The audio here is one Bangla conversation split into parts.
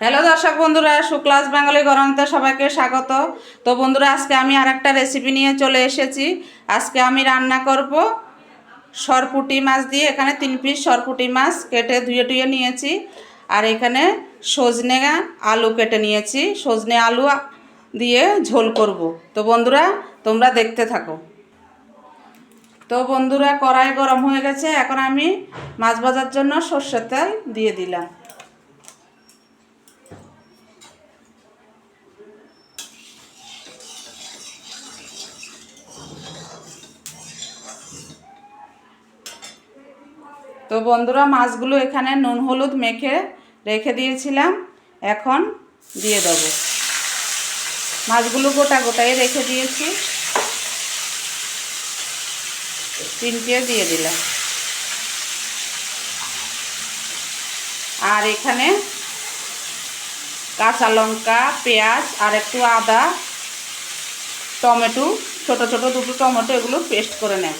হ্যালো দর্শক বন্ধুরা, সুক্লাস বেঙ্গলি গরমতে সবাইকে স্বাগত। তো বন্ধুরা, আজকে আমি আর একটা রেসিপি নিয়ে চলে এসেছি। আজকে আমি রান্না করব সরপুটি মাছ দিয়ে। এখানে তিন পিস সরপুটি মাছ কেটে ধুয়ে টুয়ে নিয়েছি। আর এখানে সজনে আলু কেটে নিয়েছি। সজনে আলু দিয়ে ঝোল করব। তো বন্ধুরা, তোমরা দেখতে থাকো। তো বন্ধুরা, কড়াই গরম হয়ে গেছে। এখন আমি মাছ ভাজার জন্য সর্ষের তেল দিয়ে দিলাম। তো বন্ধুরা, মাছগুলো এখানে নুন হলুদ মেখে রেখে দিয়েছিলাম। এখন দিয়ে দেবো। মাছগুলো গোটা গোটাই রেখে দিয়েছি। তিনটে দিয়ে দিলাম। আর এখানে কাঁচা লঙ্কা, পেঁয়াজ আর একটু আদা, টমেটো, ছোট ছোট দুটো টমেটো এগুলো পেস্ট করে নেব।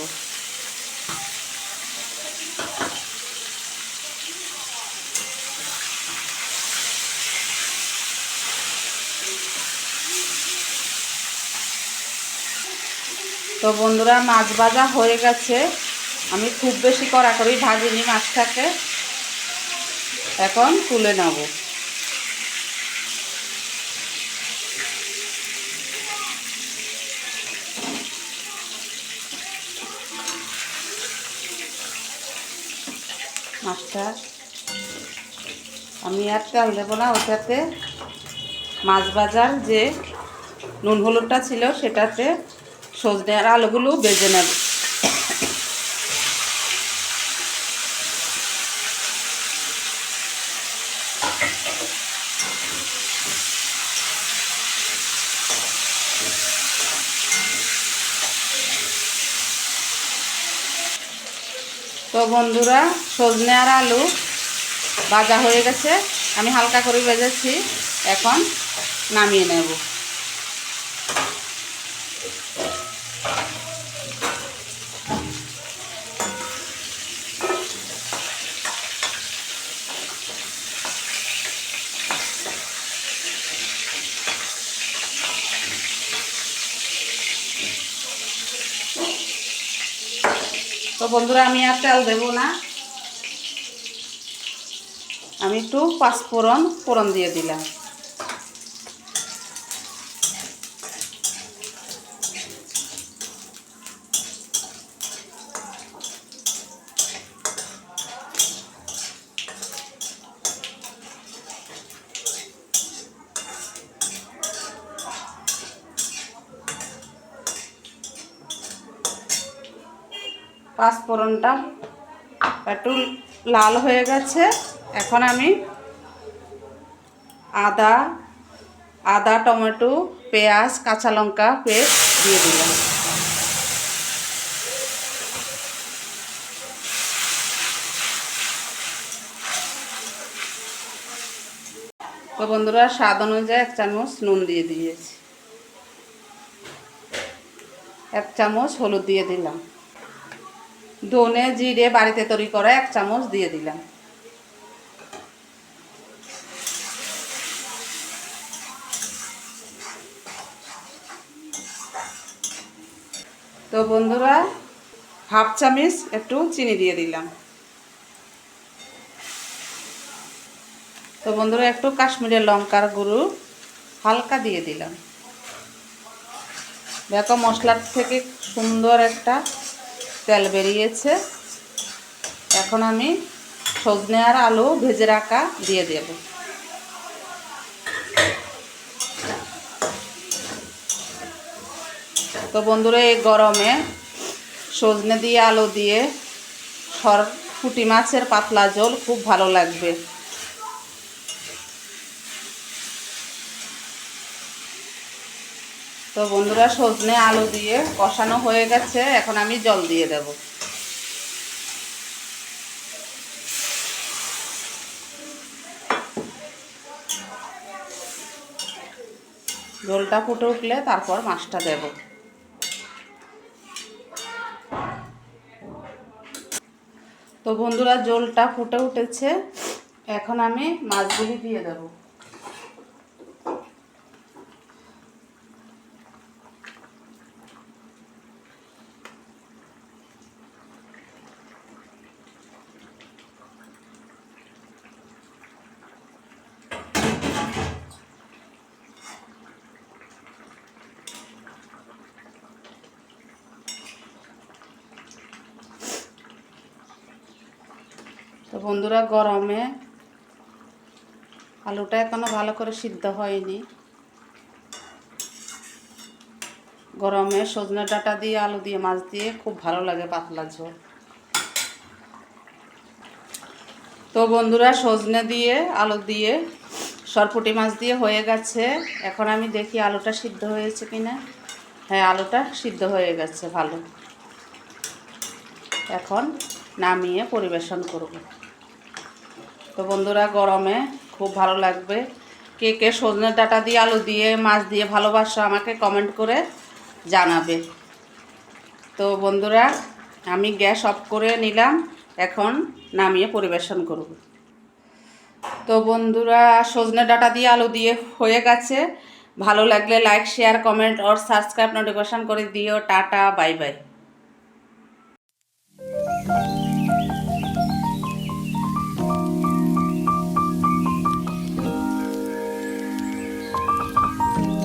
তো বন্ধুরা, মাছ ভাজা হয়ে গেছে। আমি খুব বেশি কড়া করেই ভাজিনি মাছটাকে। এখন তুলে নেব। মাছটা আমি আর তেল দেবো না, ওটাতে মাছ ভাজার যে নুন হলুদটা ছিল সেটাতে সজনে আর আলুগুলো বেজে নেব। তো বন্ধুরা, সজনে আর আলু ভাজা হয়ে গেছে। আমি হালকা করে ভেজেছি, এখন নামিয়ে নেব। তো বন্ধুরা আমি আর তেল দেবো না। আমি একটু পাঁচফোড়ন ফোড়ন দিয়ে দিলাম। পাঁচফোড়নটা একটু লাল হয়ে গেছে। এখন আমি আদা আদা, টমেটো, পেঁয়াজ, কাঁচা লঙ্কা পেস্ট দিয়ে দিলাম। তো বন্ধুরা, স্বাদ অনুযায়ী এক চামচ নুন দিয়ে দিয়েছি। এক চামচ হলুদ দিয়ে দিলাম। ধনে, জিরে বাড়িতে তৈরি করা এক চামচ দিয়ে দিলাম। তো বন্ধুরা, হাফ চামচ একটু চিনি দিয়ে দিলাম। তো বন্ধুরা, একটু কাশ্মীরের লঙ্কার গুঁড়ো হালকা দিয়ে দিলাম। দেখো, মশলার থেকে সুন্দর একটা তেল বেরিয়েছে। এখন আমি সজনে আর আলু ভেজে রাখা দিয়ে দেব। তো বন্ধুরা, এই গরমে সজনে দিয়ে আলু দিয়ে সর ফুটি মাছের পাতলা ঝোল খুব ভালো লাগবে। তো বন্ধুরা সজনে আলু দিয়ে কষানো হয়ে গেছে, এখন আমি জল দিয়ে দেব। জলটা ফুটে উঠলে তারপর মাছটা দেব। তো বন্ধুরা, জলটা ফুটে উঠেছে, এখন আমি মাছগুলি দিয়ে দেব। বন্ধুরা, গরমে আলুটা এখনও ভালো করে সিদ্ধ হয়নি। গরমে সজনে ডাঁটা দিয়ে, আলু দিয়ে, মাছ দিয়ে খুব ভালো লাগে পাতলা ঝোল। তো বন্ধুরা, সজনে দিয়ে, আলু দিয়ে, সরপুটি মাছ দিয়ে হয়ে গেছে। এখন আমি দেখি আলুটা সিদ্ধ হয়েছে কিনা। হ্যাঁ আলুটা সিদ্ধ হয়ে গেছে, ভালো। এখন নামিয়ে পরিবেশন করব। তো বন্ধুরা, গরমে খুব ভালো লাগবে। কে কে সজনে ডাটা দিয়ে, আলু দিয়ে, মাছ দিয়ে ভালোবাসো আমাকে কমেন্ট করে জানাবে। তো বন্ধুরা, আমি গ্যাস অফ করে নিলাম, এখন নামিয়ে পরিবেশন করব। তো বন্ধুরা, সজনে ডাটা দিয়ে, আলু দিয়ে হয়ে গেছে। ভালো লাগলে লাইক শেয়ার কমেন্ট আর সাবস্ক্রাইব নোটিফিকেশন করে দিও। Tata bye bye